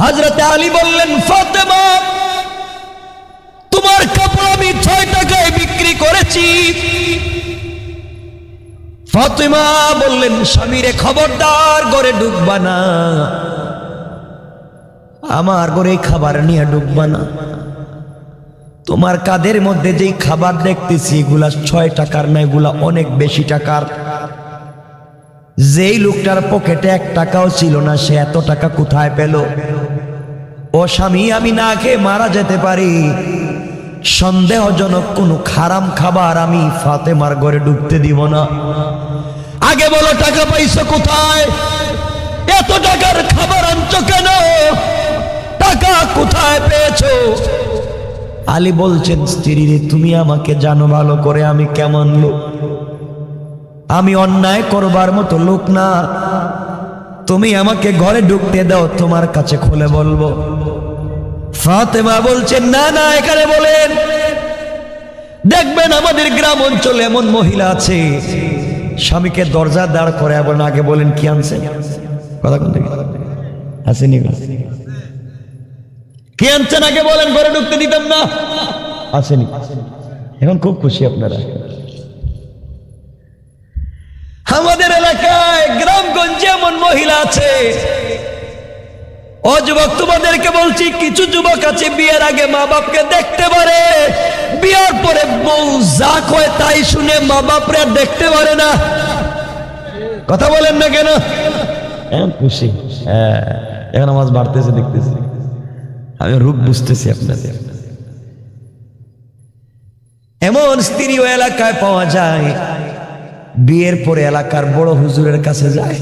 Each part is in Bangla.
হাজরতে আলী বললেন, ফাতেমা, তোমার কাপড় আমি ছয় টাকায় বিক্রি করেছি। ফাতেমা বললেন, স্বামীরে খবরদার ঘরে ডুববা না। আমার ঘরে খাবার নিয়ে ডুববা না। তোমার কাদের মধ্যে যেই খাবার দেখতেছি, এগুলা ছয় টাকার না, এগুলা অনেক বেশি টাকার। যেই লোকটার পকেটে এক টাকাও ছিল না, সে এত টাকা কোথায় পেল? ও স্বামী, আমি না খেয়ে মারা যেতে পারি। সন্দেহজনক কোনো খারাম খাবার আমি ফাতেমার ঘরে ঢুকতে দিব না। আগে বলো, টাকা পাইছো কোথায়? এত টাকার খাবার আনছো কেন? টাকা কোথায় পেয়েছ? আলী বলছেন, স্ত্রী তুমি আমাকে জানো ভালো করে আমি কেমন লোক। আমি অন্যায় করবার মতো লোক না। তুমি আমাকে ঘরে ঢুকতে দাও, তোমার কাছে খুলে বলব। ফাতেমা বলছেন, না না, এখানে বলেন। দেখবেন আমাদের গ্রাম অঞ্চলে এমন মহিলা আছে। স্বামীকে দরজা দাঁড় করে এবং আগে বলেন, কি আনছে? আসেনি কি আনছেন? আগে বলেন, ঘরে ঢুকতে দিতাম না। আসেনি। এখন খুব খুশি আপনারা। আমাদের এলাকায় গ্রামগঞ্জে এমন মহিলা আছে। তোমাদেরকে বলছি কিছু যুবক আছে বিয়ের আগে মা বাপকে দেখতে পারে। বিয়ের পরে বউ যা কয় তাই শুনে মা বাপরে দেখতে পারে না। কথা বলেন না কেন? খুশি। হ্যাঁ এখন আমার বাড়তেছে দেখতেছি। আমি রূপ বুঝতেছি আপনাদের। এমন স্ত্রী ও এলাকায় পাওয়া যায়। বিয়ের পরে এলাকার বড় হুজুরের কাছে যায়।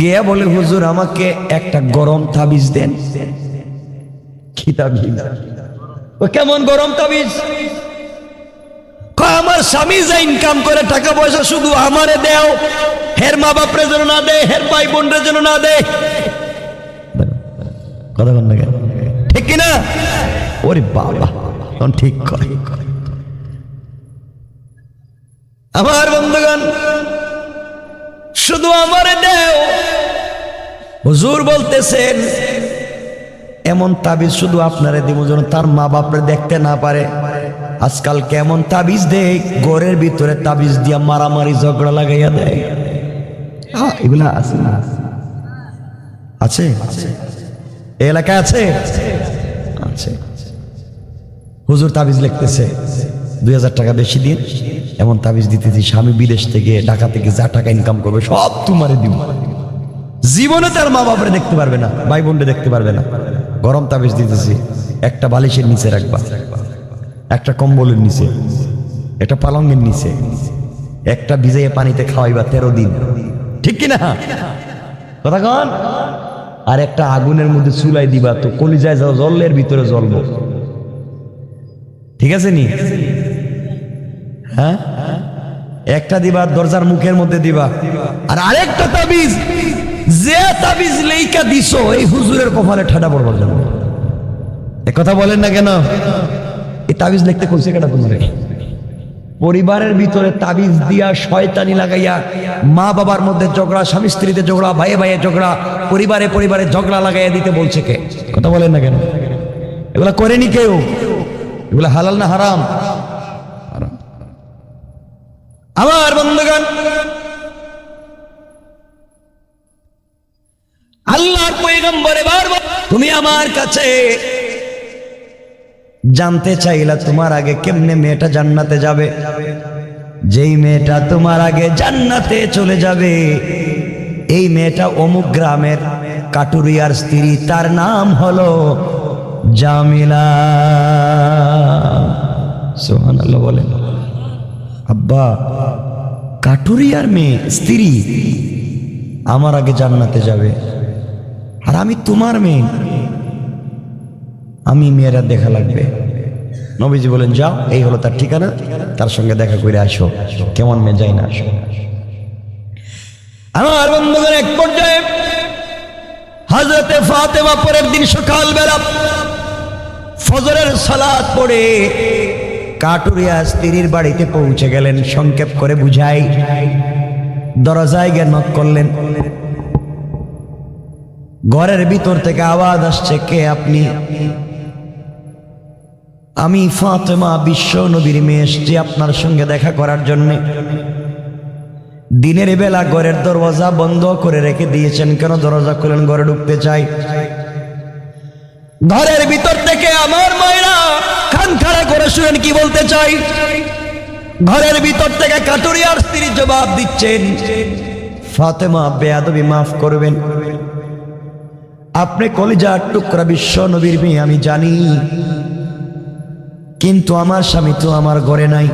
গিয়া বলে, হুজুর, আমাকে একটা গরম তাবিজ দেন। কেমন গরম তাবিজ? আমার স্বামী যা ইনকাম করে, টাকা পয়সা শুধু আমারে দেও। হের মা বাপরে যেন না দে হের ভাই বোনরে যেন না দে ঠিক কিনা ওরে বাবা ঠিক করে। আমার শুধু আমারে দেও। হুজুর বলতেছেন এমন তাবিজ শুধু আপনারে দিব যেন তার মা বাপরে দেখতে না পারে। আজকাল কেমন তাবিজ দেয় ঘরের ভিতরে তাবিজ দিয়া মারামারি ঝগড়া লাগাইয়া দেয়। এগুলা আছে। না আছে এলাকায় আছে? আছে। হুজুর তাবিজ লিখতেছে দুই হাজার টাকা বেশি দিন। এমন তাবিজ দিতেছি, স্বামী বিদেশ থেকে, ঢাকা থেকে যা টাকা ইনকাম করবে, সব তোমারে দিব। জীবনে তার মা বাপরে দেখতে পারবে না, ভাই বোনরে দেখতে পারবে না। গরম তাবিজ দিতেছি, একটা বালিশের নিচে রাখবা, একটা কম্বলের নিচে, একটা পালঙ্গের নিচে, একটা ভিজাইয়া পানিতে খাওয়াইবা তেরো দিন। ঠিক কিনা? কথা কন? আর একটা আগুনের মধ্যে চুলাই দিবা, তো কলিজায় যাও জলের ভিতরে জ্বলবো। ঠিক আছে নি? হ্যাঁ? একটা দিবা, দরজার মুখের মধ্যে দিবা। আর আরেকটা তাবিজ, যে তাবিজ লেইকা দিছো, এই হুজুরের কপালে ঠাডা পড়বার জন্য। এ কথা বলেন না কেন? এই তাবিজ লিখতে কইছে কেটা তোমার? পরিবারের ভিতরে তাবিজ দিয়া শয়তানি লাগাইয়া মা বাবার মধ্যে ঝগড়া, স্বামী স্ত্রীতে ঝগড়া, ভাইয়ে ভাইয়ে ঝগড়া, পরিবারে পরিবারে ঝগড়া লাগাইয়া দিতে বলছে কে? কথা বলেন না কেন? এগুলা করেনি কেউ? এগুলা হালাল না হারাম। আমার বন্ধুগণ, আল্লাহর পয়গম্বরে বারবার তুমি আমার কাছে জানতে চাইলা তোমার আগে কেমনে মেয়েটা জান্নাতে যাবে? যেই মেয়েটা তোমার আগে জান্নাতে চলে যাবে, এই মেয়েটা অমুক গ্রামের কাটুরিয়ার স্ত্রী, তার নাম হলো জামিলা। সোহান আল্লাহ বলেন। আব্বা কাটুরিয়ার মেয়ে, স্ত্রী, আমার আগে জান্নাতে যাবে। আর আমি তোমার মেয়ে। আমি মেয়েরা দেখা লাগবে। নবীজি বলেন, যাও, এই হলো তার ঠিকানা। তার সঙ্গে দেখা করে আসো। কেমন মেয়ে, যাই না আমার বন্ধুদের এক পর্যায়ে হাজরতে ফাতেমা পরের দিন সকালবেলা ফজরের সালাদ পড়ে কাটুরিয়া স্ত্রীর বাড়িতে পৌঁছে গেলেন, সংক্ষেপ করে বুঝাই। দরজায় গিয়ে নক করলেন। ঘরের ভিতর থেকে আওয়াজ আসছে, কে আপনি? আমি ফাতেমা বিশ্ব নবীর মেয়ে এসছি আপনার সঙ্গে দেখা করার জন্য। দিনের বেলা ঘরের দরওয়াজা বন্ধ করে রেখে দিয়েছেন, কেন দরজা খুলেন, ঘরে ঢুকতে চাই? ঘরের ভিতর থেকে আমার মায়েরা খান খাড়া করে শুনেন কি বলতে চাই? ঘরের ভিতর থেকে কাটুরিয়ার স্ত্রী জবাব দিচ্ছেন, ফাতেমা, বেয়াদবি মাফ করবেন। আপনি কলিজার টুকরা বিশ্ব নবীর মেয়ে, আমি জানি। কিন্তু আমার স্বামী তো আমার ঘরে নাই।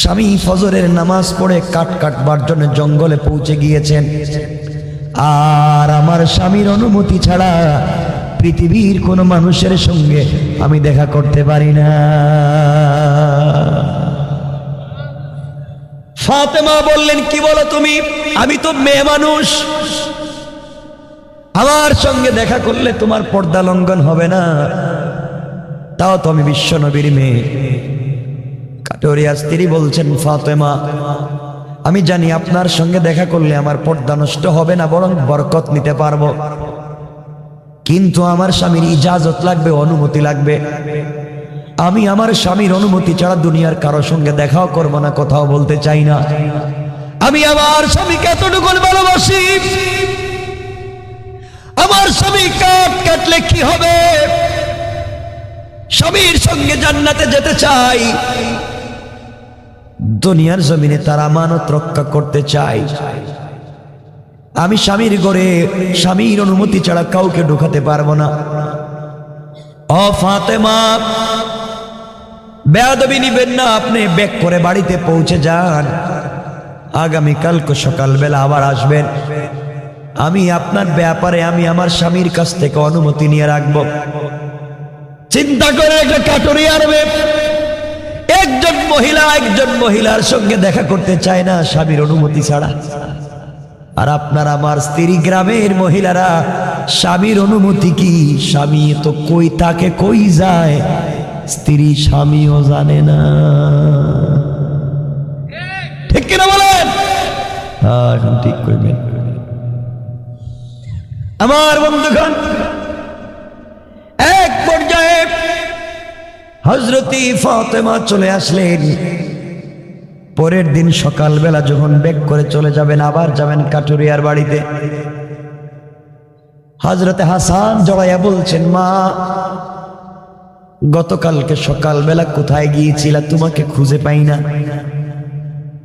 স্বামী ফজরের নামাজ পড়ে কাট কাটবার জন্য জঙ্গলে পৌঁছে গিয়েছেন। আর আমার স্বামীর অনুমতি ছাড়া পৃথিবীর কোনো মানুষের সঙ্গে আমি দেখা করতে পারি না। ফাতেমা বললেন, কি বলো তুমি? আমি তো মেয়ে মানুষ। আমার সঙ্গে দেখা করলে তোমার পর্দা লঙ্ঘন হবে না। তাও তো আমি বিশ্ব নবীর মেয়ে। কাটোরিয়া স্ত্রী বলছেন, ফাতেমা, আমি জানি আপনার সঙ্গে দেখা করলে আমার পর্দা নষ্ট হবে না, বরং বরকত নিতে পারব। কিন্তু আমার স্বামীর ইজাজত লাগবে, অনুমতি লাগবে। আমি আমার স্বামীর অনুমতি ছাড়া দুনিয়ার কারও সঙ্গে দেখাও করব না, কোথাও বলতে চাই না। আমি আমার স্বামীকে এতটুকু ভালোবাসি। আমার স্বামী কাট কাটলে কি হবে? স্বামীর সঙ্গে জান্নাতে যেতে চাই। দুনিয়ার জমিনে তার আমানত রক্ষা করতে চাই। আমি স্বামীর ঘরে স্বামীর অনুমতি ছাড়া কাউকে ঢুকাতে পারব না। ও ফাতেমা, বেয়াদবি নিবেন না, আপনি ব্যাক করে বাড়িতে পৌঁছে যান। আগামীকালকে সকালবেলা আবার আসবেন। আমি আপনার ব্যাপারে, আমি আমার স্বামীর কাছ থেকে অনুমতি নিয়ে রাখব। চিন্তা করে একটা কাটুরি আনবে। একজন মহিলা, একজন মহিলার সঙ্গে দেখা করতে চায় না স্বামীর অনুমতি ছাড়া। আর আপনার আমার স্ত্রী গ্রামের মহিলারা, স্বামীর অনুমতি কি? স্বামী তো কই তাকে কই যায়? স্ত্রী স্বামীও জানে না। ঠিক কিনা বলেন? হ্যাঁ এখন ঠিক করবেন। আমার বন্ধুগণ, এক পর্যায়ে হজরতি ফাতেমা চলে আসলেন। পরের দিন সকালবেলা যখন বেগ করে চলে যাবেন, আবার যাবেন কাটুরিয়ার বাড়িতে। হজরতে হাসান জড়াইয়া বলছেন, মা, গতকালকে সকালবেলা কোথায় গিয়েছিলা? তোমাকে খুঁজে পাই না।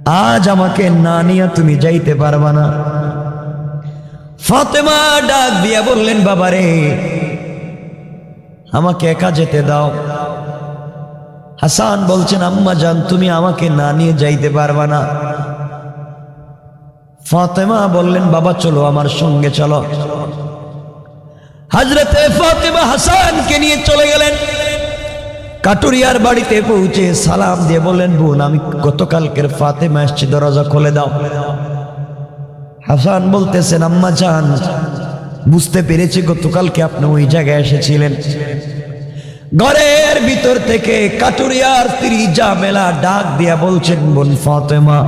আজ আমাকে না নিয়ে তুমি যাইতে পারবা না। ফাতেমা ডাক দিয়া বললেন, বাবারে, আমাকে একা যেতে দাও। হাসান বলছেন, আম্মা জান, তুমি আমাকে না নিয়ে যাইতে পারবা না। ফাতেমা বললেন, বাবা, চলো আমার সঙ্গে, চলো। হাজরতে ফাতেমা হাসানকে নিয়ে চলে গেলেন। কাটুরিয়ার বাড়িতে পৌঁছে সালাম দিয়ে বললেন, বোন, আমি গতকালকের ফাতেমা এসছি, দরজা খুলে দাও। হাসান বলতেছেন, আম্মা জান, বুঝতে পেরেছি গতকালকে আপনি ওই জায়গায় এসেছিলেন। ঘরের ভিতর থেকে কাটুরিয়ার স্ত্রী জামেলা ডাক দিয়া বলছেন, বোন ফাতেমা,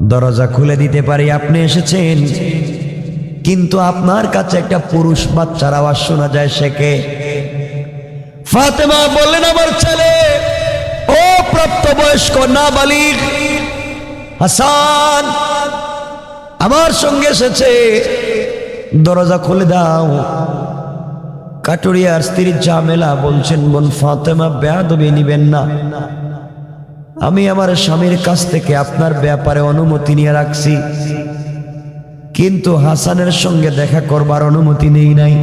দরজা খুলে দিতে পারি, আপনি এসেছেন। কিন্তু আপনার কাছে একটা পুরুষ বাচ্চার আওয়াজ শোনা যায় সেকে ফাতেমা বললেন, আমার ছেলে, ও প্রাপ্তবয়স্ক না বালিক হাসান, আমার সঙ্গে এসেছে। দরজা খুলে দাও। কাটুরিয়ার স্ত্রীর ঝামেলা বলছেন, বোন ফাতেমা, বেয়াদবি নিবেন না। আমি আমার স্বামীর কাছ থেকে আপনার ব্যাপারে অনুমতি নিয়ে রাখছি। কিন্তু হাসানের সঙ্গে দেখা করবার অনুমতি নেই নাই।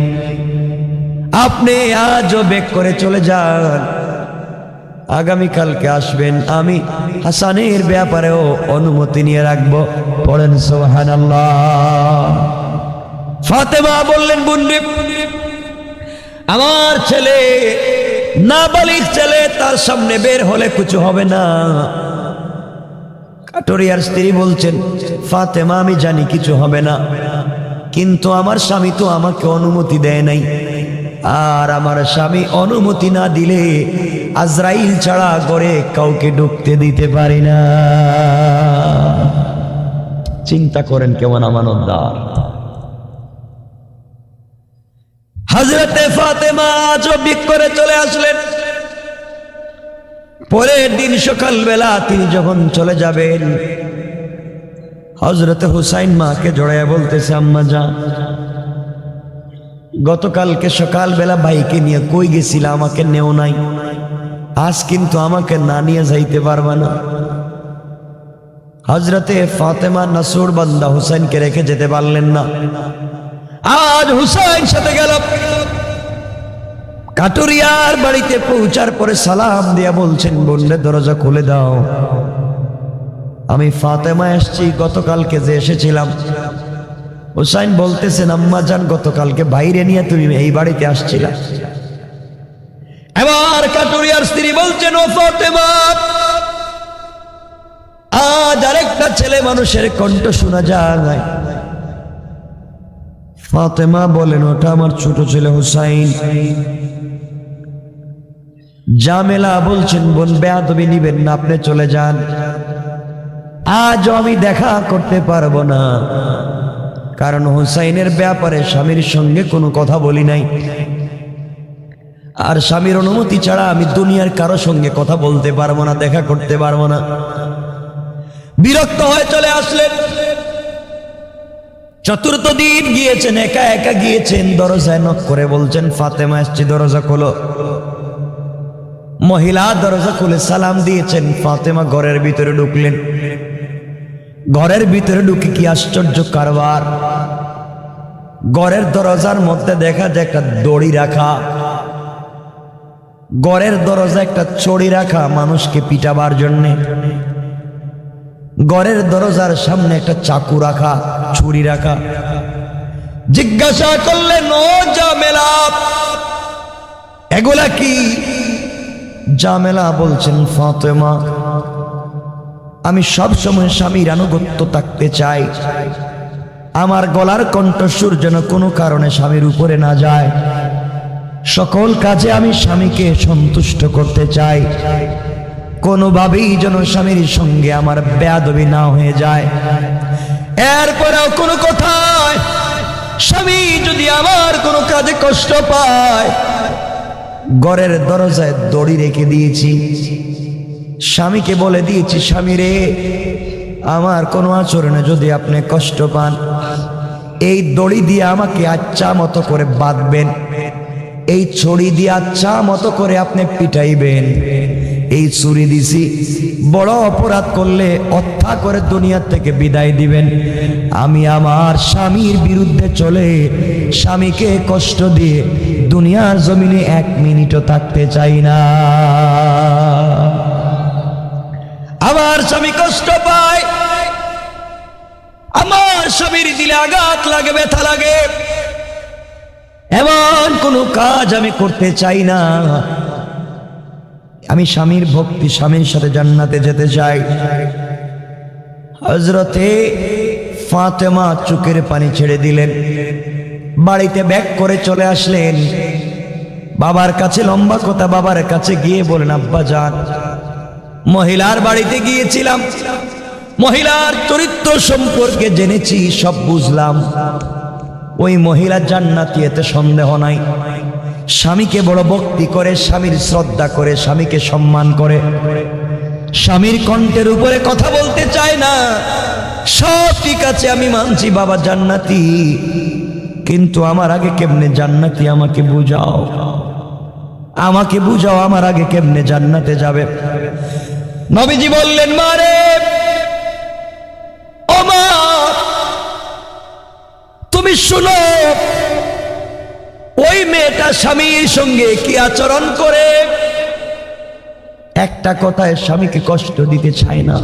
আপনি আজও বেক করে চলে যান। আগামীকালকে আসবেন, আমি হাসানের ব্যাপারেও অনুমতি নিয়ে রাখব। পড়েন সোহান আল্লাহ ফাতেমা বললেন বুন্ডি আমার ছেলে না নাবালিক ছেলে, তার সামনে বের হলে কিছু হবে না। কাটোরিয়ার স্ত্রী বলছেন, ফাতেমা, আমি জানি কিছু হবে না, কিন্তু আমার স্বামী তো আমাকে অনুমতি দেয় নাই। আর আমার স্বামী অনুমতি না দিলে আজরাইল ছাড়া করে কাউকে ঢুকতে দিতে পারি না। চিন্তা করেন কেমন আমানতদার। হজরতে ফাতেমা চব্বিক করে চলে আসলেন। পরের দিন সকালবেলা তিনি যখন চলে যাবেন হজরতে হুসাইন মাকে জড়াইয়া বলতেছে, আম্মা যা গতকালকে সকালবেলা ভাইকে নিয়ে কই গেছিল? আমাকে নেও নাই। আজ কিন্তু আমাকে না নিয়ে যাইতে পারবা না। হজরতে ফাতেমা নাসুর বান্দা হুসাইনকে রেখে যেতে পারলেন না। আজ হুসাইন সাথে গেল। কাটুরিয়ার বাড়িতে পৌঁছার পরে সালাম দিয়া বলছেন বললে দরজা খুলে দাও। আমি ফাতেমা এসছি, গতকালকে যে এসেছিলাম। হুসাইন বলতেছেন, আম্মা যান, গতকালকে বাইরে নিয়ে তুমি এই বাড়িতে আসছিলা। এবার কাটুরিয়ার স্ত্রী বলছেন, ও ফাতেমা, আজ আরেকটা ছেলে মানুষের কণ্ঠ শোনা যায়। ফাতেমা বলেন, ওটা আমার ছোট ছেলে হুসাইন। জামেলা বলছেন, বোন, বেয়াদবি নিবেন না, আপনি চলে যান। আজ আমি দেখা করতে পারব না। কারণ হুসাইনের ব্যাপারে স্বামীর সঙ্গে কোনো কথা বলি নাই। আর স্বামীর অনুমতি ছাড়া আমি দুনিয়ার কারও সঙ্গে কথা বলতে পারব না, দেখা করতে পারব না। বিরক্ত হয়ে চলে আসলেন। চতুর্থ দিন গিয়েছেন, একা একা গিয়েছেন, দরজায় নক করে বলছেন, ফাতেমা এসছি, দরজা খোলো। মহিলা দরজা খুলে সালাম দিয়েছেন, ফাতেমা ঘরের ভিতরে ঢুকলেন। ঘরের ভিতরে ঢুকে কি আশ্চর্য কারবার। ঘরের দরজার মধ্যে দেখা যায় একটা দড়ি রাখা। ঘরের দরজা একটা চড়ি রাখা মানুষকে পিটাবার জন্যে। ঘরের দরজার সামনে একটা চাকু রাখা, ছুরি রাখা। জিজ্ঞাসা করলেন ও এগুলা কি? জামেলা বলছেন, ফাতেমা, আমি সব সময় স্বামীর আনুগত্য থাকতে চাই। আমার গলার কণ্ঠস্বর যেন কোনো কারণে স্বামীর উপরে না যায়। সকল কাজে আমি স্বামীকে সন্তুষ্ট করতে চাই। কোনোভাবেই যেন স্বামীর সঙ্গে আমার বেয়াদবি না হয়ে যায়। এরপরেও কোনো কথায় স্বামী যদি আমার কোনো কাজে কষ্ট পায়, ঘরের দরজায় দড়ি রেখে দিয়েছি। স্বামীকে বলে দিয়েছি, স্বামী রে, আমার কোনো আচরণে যদি আপনি কষ্ট পান, এই দড়ি দিয়ে আমাকে আচ্ছা মতো করে বাঁধবেন। এই ছড়ি দিয়ে আচ্ছা মতো করে আপনি পিটাইবেন। এই ছুরি দিছি। বড় অপরাধ করলে অত্যা করে দুনিয়ার থেকে বিদায় দিবেন। আমি আমার স্বামীর বিরুদ্ধে চলে স্বামীকে কষ্ট দিয়ে দুনিয়ার জমিনে এক মিনিটও থাকতে চাই না। আমার স্বামী কষ্ট পায়। আমার স্বামীর দিলে আঘাত লাগে, ব্যথা লাগে। এমন কোনো কাজ আমি করতে চাই না। আমি স্বামীর ভক্তি, স্বামীর সাথে জান্নাতে যেতে চাই। হজরতে ফাতেমা চুকের পানি ছেড়ে দিলেন। বাড়িতে ব্যাক করে চলে আসলেন। বাবার কাছে লম্বা কথা বাবার কাছে গিয়ে বলেন আব্বা যান, মহিলার বাড়িতে গিয়েছিলাম। মহিলার চরিত্র সম্পর্কে জেনেছি, সব বুঝলাম। ওই মহিলা জান্নাতি, এতে সন্দেহ নাই। স্বামীকে বড় ভক্তি করে, স্বামীর শ্রদ্ধা করে, স্বামীকে সম্মান করে। স্বামীর কণ্ঠের উপরে কথা বলতে চায় না। সব ঠিক আছে, আমি মানছি বাবা জান্নাতি। কিন্তু আমার আগে কেমনে জান্নাতি আমাকে বুঝাও? আমাকে বুঝাও আমার আগে কেমনে জান্নাতে যাবে? নবীজি বললেন মারে তুমি শুনো ওই মেয়েটা স্বামীর সঙ্গে কি আচরণ করে? একটা কথায় স্বামীকে কষ্ট দিতে চায় না।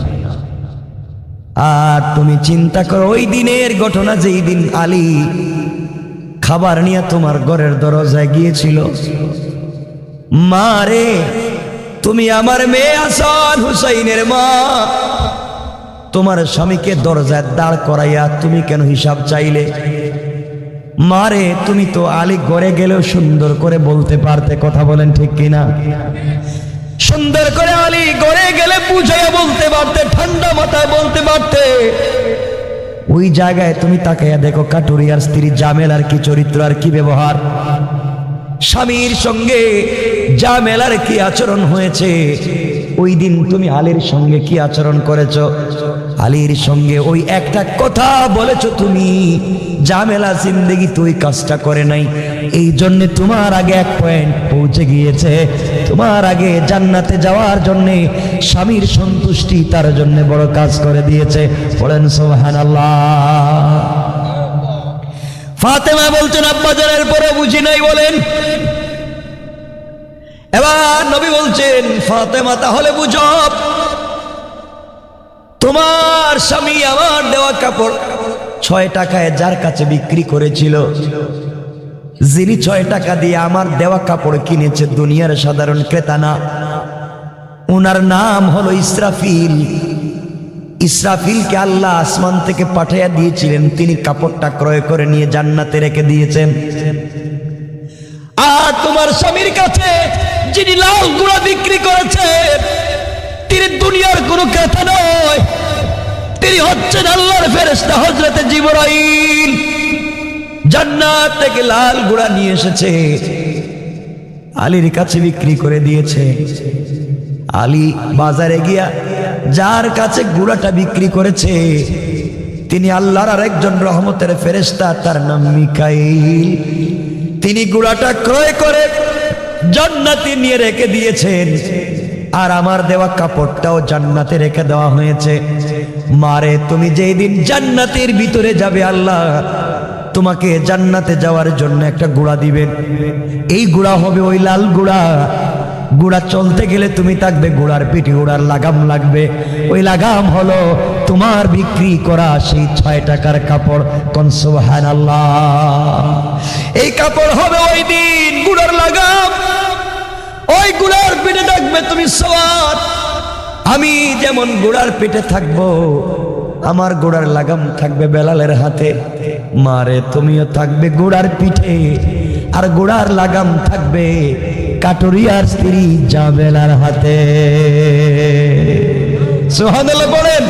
আর তুমি চিন্তা করো, ওই দিনের ঘটনা যেই দিন আলী খাবার নিয়ে তোমার ঘরের দরজায় গিয়েছিল। মা রে, তুমি আমার মেয়ে আসান হুসাইনের মা। তোমার স্বামীকে দরজায় দাঁড় করাইয়া তুমি কেন হিসাব চাইলে? মারে তুমি তো আলী ঘরে গেলেও সুন্দর করে বলতে পারতে কথা বলেন ঠিক কিনা? সুন্দর করে আলী ঘরে গেলে বুঝাইয়া বলতে পারতে, ঠান্ডা মাথায় বলতে পারতে। ওই জায়গায় তুমি তাকাইয়া দেখো কাটুরিয়ার স্ত্রী জামেল আর কি চরিত্র আর কি ব্যবহার। স্বামীর সঙ্গে যা মেলার কি আচরণ হয়েছে? ওই দিন তুমি আলীর সঙ্গে কি আচরণ করেছ? আলীর সঙ্গে ওই একটা কথা বলেছ তুমি। জামেলা জিন্দেগি, তুই কাজটা করে নাই। এই জন্য তোমার আগে এক পয়েন্ট পৌঁছে গিয়েছে। তোমার আগে জান্নাতে যাওয়ার জন্য স্বামীর সন্তুষ্টি তার জন্য বড় কাজ করে দিয়েছে। বলেন সোহান ফাতেমা বলছেন আব্বাজারের পরে বুঝি নাই, বলেন। এবার নবী বলছেন, ফাতেমা, তাহলে বুঝো, তোমার স্বামী আমার দেওয়া কাপড় ছয় টাকায় যার কাছে বিক্রি করেছিল। যিনি ছয় টাকা দিয়ে আমার দেওয়া কাপড় কিনেছে দুনিয়ার সাধারণ ক্রেতা না। ওনার নাম হলো ইসরাফিল। ইসরাফিলকে আল্লাহ আসমান থেকে পাঠাইয়া দিয়েছিলেন। তিনি কাপড়টা ক্রয় করে নিয়ে জান্নাতে রেখে দিয়েছেন। আর তোমার স্বামীর কাছে যিনি লাল গুঁড়া বিক্রি করেছে, তিনি দুনিয়ার কোনো ক্রেতা নয়। তিনি হচ্ছেন আল্লাহর ফেরেস্তা হজরতে জিবরাইল। জান্নাত থেকে লাল গুঁড়া নিয়ে এসেছে। আলীর কাছে বিক্রি করে দিয়েছে। আলী বাজারে গিয়া যার কাছে গুড়াটা বিক্রি করেছে, তিনি আল্লাহর আরেকজন রহমতের ফেরেস্তা তার নাম মিকাইল। তিনি গুড়াটা ক্রয় করে জান্নাতে নিয়ে রেখে দিয়েছেন। আর আমার দেওয়া কাপড়টাও জান্নাতে রেখে দেওয়া হয়েছে। মারে, তুমি যেই দিন জান্নাতের ভিতরে যাবে আল্লাহ, তোমাকে জান্নাতে যাওয়ার জন্য একটা গুড়া দিবেন। এই গুড়া হবে ওই লাল গুড়া। গুড়া চলতে গেলে তুমি থাকবে গুড়ার পিঠে, গুড়ার লাগাম লাগবে। ওই লাগাম হলো তোমার বিক্রি করা সেই ছয় টাকার কাপড়। কনসোহান এই কাপড় হবে ওই দিন গুড়ার লাগাম। ওই গুড়ার পিঠে থাকবে তুমি সওয়ার আমি যেমন গোড়ার পিঠে থাকব, আমার গোড়ার লাগাম থাকবে বেলালের হাতে। মারে, তুমিও থাকবে গোড়ার পিঠে, আর গোড়ার লাগাম থাকবে কাটুরিয়ার স্ত্রী জাবেলার হাতে। সোহানাল্লাহ বলেন,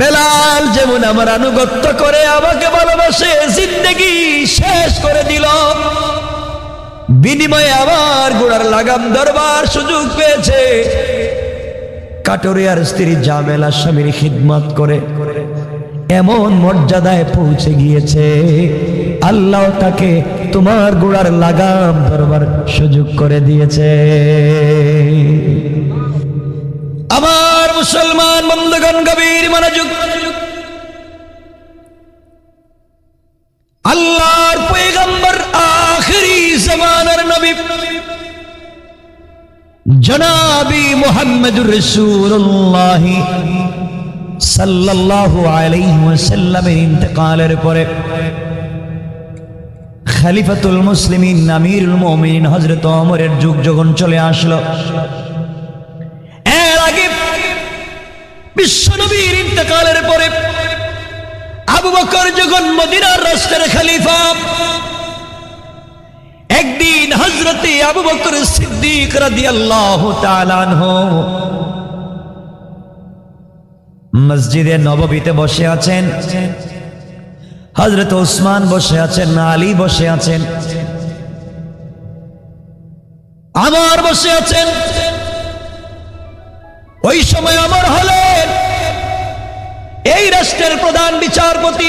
বেলাল যেমন আমার আনুগত্য করে আমাকে ভালোবাসে, জিন্দগি শেষ করে দিল। বিনিময়ে আবার গোড়ার লাগাম দরবার সুযোগ পেয়েছে। কাটরিয়ার স্ত্রী জামেলা স্বামীর খিদমত করে এমন মর্যাদায় পৌঁছে গিয়েছে। আল্লাহ তাকে তোমার গোড়ার লাগাম ধরবার সুযোগ করে দিয়েছে। আমার মুসলমান বন্ধুগণ, গভীর মনোযোগ। আল্লাহর পয়গম্বর আখরি জামানার নবী জনাবি মোহাম্মদুর রসুল্লাহ সাল্লাল্লাহু আলাইহি ওয়াসাল্লামের ইন্তেকালের পরে খলিফাতুল মুসলিমিন আমিরুল মুমিনিন হযরত ওমরের যুগ যখন চলে আসলো, এর আগে বিশ্বনবীর ইন্তেকালের পরে আবু বকর যখন মদিনার রাষ্ট্রের খলিফা একদিন হজরতে আবু বকর সিদ্দিক রাদিয়াল্লাহু তাআলা আনহু মসজিদে নববীতে বসে আছেন। হজরত ওসমান বসে আছেন, আলী বসে আছেন, আমার বসে আছেন। ওই সময় আমার হলেন। এই রাষ্ট্রের প্রধান বিচারপতি।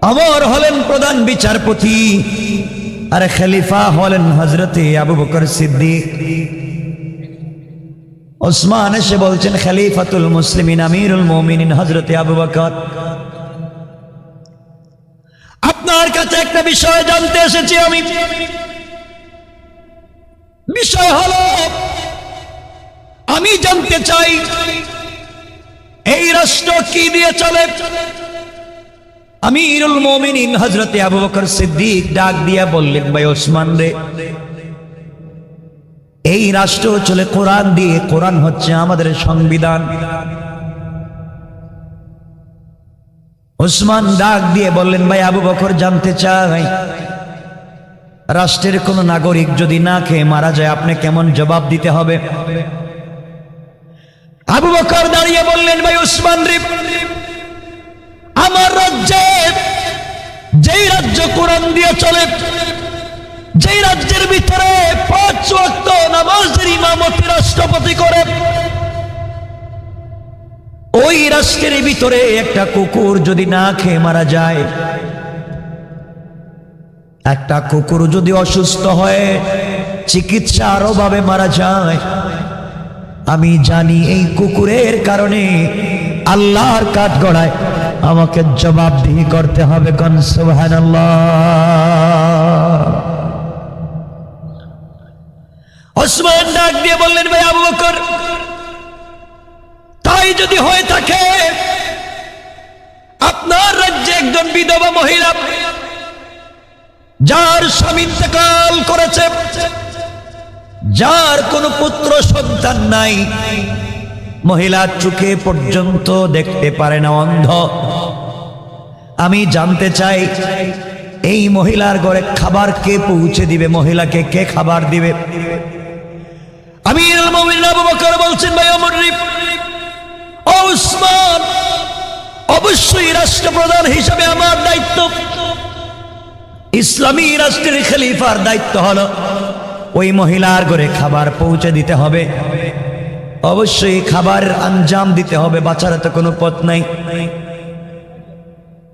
আমার হলেন প্রধান বিচারপতি। আর খলিফা হলেন হজরতে আবু বকর সিদ্দিক। ওসমান এসে বলছেন, খলিফাতুল মুসলিমিন, আমিরুল মোমিনিন হজরতে আবু বকর। আপনার কাছে একটা বিষয় জানতে এসেছি আমি। বিষয় হল, আমি জানতে চাই, এই রাষ্ট্র কি দিয়ে চলে? আমিরুল মোমিনিন হজরতে আবু বকর সিদ্দিক ডাক দিয়া বললেন, ভাই ওসমান রে, এই রাষ্ট্র চলে কোরআন দিয়ে, কোরআন হচ্ছে আমাদের সংবিধান। ওসমান ডাক দিয়ে বললেন, ভাই আবু বকর, জানতে চাই, রাষ্ট্রের কোন নাগরিক যদি না খেয়ে মারা যায়, আপনি কেমন জবাব দিতে হবে? আবু বকর দাঁড়িয়ে বললেন, ভাই ওসমান রে আমার রাজ্যে, যেই রাজ্য কোরআন দিয়ে চলে, যেই রাজ্যের ভিতরে পাঁচ ওয়াক্ত নামাজের ইমামতি রাষ্ট্রপতি করে, ওই রাষ্ট্রের ভিতরে একটা কুকুর যদি না খেয়ে মারা যায়, একটা কুকুর যদি অসুস্থ হয়, চিকিৎসা আরও ভাবে মারা যায়। আমি জানি এই কুকুরের কারণে আল্লাহর কাঠ গড়ায় আমাকে জবাবদিহি করতে হবে কন? সুবহানাল্লাহ। ওসমান ডাক দিয়ে বললেন, ভাই আবু বকর, তাই যদি হয়ে থাকে, আপনার রাজ্যে একজন বিধবা মহিলা যার স্বামী ইন্তেকাল করেছে, যার কোনো পুত্র সন্তান নাই মহিলা চোখে পর্যন্ত দেখতে পারে না অন্ধ। আমি জানতে চাই, এই মহিলার ঘরে খাবার কে পৌঁছে দিবে? মহিলাকে কে খাবার দিবে? আমি বলছেন, ভাই অমর অবশ্যই রাষ্ট্রপ্রধান হিসাবে আমার দায়িত্ব। ইসলামী রাষ্ট্রের খলিফার দায়িত্ব হলো, ওই মহিলার ঘরে খাবার পৌঁছে দিতে হবে। অবশ্যই খাবারের আঞ্জাম দিতে হবে বাচ্চার তো কোনো পথ নাই।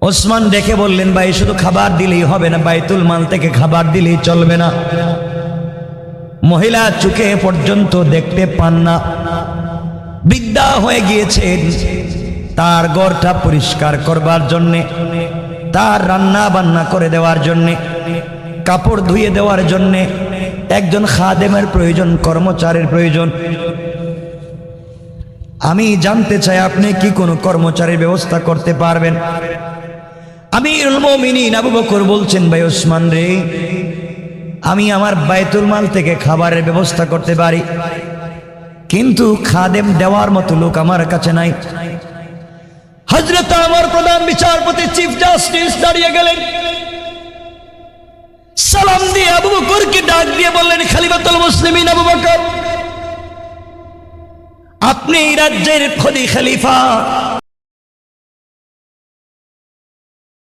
ওসমান দেখে বললেন, ভাই, শুধু খাবার দিলেই হবে না, বাইতুল মাল থেকে খাবার দিলেই চলবে না। মহিলা চোখে পর্যন্ত দেখতে পান না। বিদ্যা হয়ে গিয়েছেন তার ঘরটা পরিষ্কার করবার জন্যে, তার রান্না বান্না করে দেওয়ার জন্যে, কাপড় ধুয়ে দেওয়ার জন্যে, একজন খাদেমের প্রয়োজন, কর্মচারীর প্রয়োজন। আমি জানতে চাই আপনি কি কোনো কর্মচারীর ব্যবস্থা করতে পারবেন? আমি বকর বলছেন, ভাই ওসমান রে, আমি আমার বাইতুল মাল থেকে খাবারের ব্যবস্থা করতে পারি, কিন্তু খাদেম দেওয়ার মতো লোক আমার কাছে নাই। হজরত আমার প্রধান বিচারপতি, চিফ জাস্টিস দাঁড়িয়ে গেলেন। সালাম দিয়ে আবু বকরকে ডাক দিয়ে বললেন, খালিফাতুল মুসলিমিন আবু বকর আপনি এই রাজ্যের খদি খলিফা।